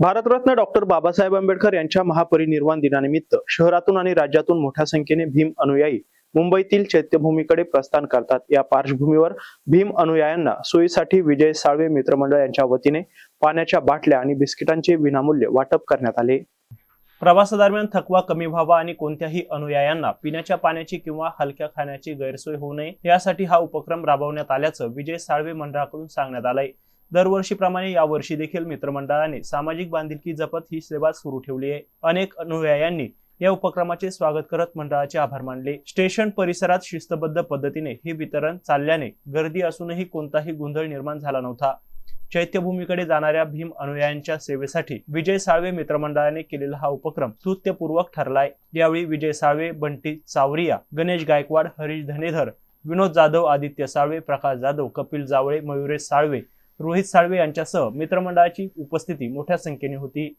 Bharat Ratna doctor Babasaheb Ambedkar यांच्या महापरिनिर्वाण दिनानिमित्त शहरातून आणि राज्यातून मोठ्या संख्येने भीम अनुयायी मुंबईतील चैत्यभूमीकडे प्रस्थान करतात. या पार्श्वभूमीवर भीम अनुयायांना सोयीसाठी विजय साळवे मित्रमंडळ यांच्या वतीने पाण्याच्या बाटल्या आणि बिस्किटांचे विनामूल्य वाटप करण्यात आले. प्रवासादरम्यान थकवा कमी व्हावा आणि कोणत्याही अनुयायांना पिण्याच्या पाण्याची किंवा हलक्या खाण्याची गैरसोय होऊ नये यासाठी हा उपक्रम राबवण्यात आल्याचं विजय साळवे मंडळाकडून सांगण्यात आलंय. दरवर्षीप्रमाणे यावर्षी देखील मित्रमंडळाने सामाजिक बांधिलकी जपत ही सेवा सुरू ठेवली आहे. अनेक अनुयायांनी या उपक्रमाचे स्वागत करत मंडळाचे आभार मानले. स्टेशन परिसरात शिस्तबद्ध पद्धतीने हे वितरण चालल्याने गर्दी असूनही कोणताही गोंधळ निर्माण झाला नव्हता. चैत्यभूमीकडे जाणाऱ्या भीम अनुयायांच्या सेवेसाठी विजय साळवे मित्रमंडळाने केलेला हा उपक्रम स्तुत्यपूर्वक ठरलाय. यावेळी विजय साळवे बंटी चावरिया गणेश गायकवाड हरीश धनेधर विनोद जाधव आदित्य साळवे प्रकाश जाधव कपिल जावळे मयुरेश साळवे रोहित साळवे यांच्यासह मित्रमंडळाची उपस्थिती मोठ्या संख्येने होती.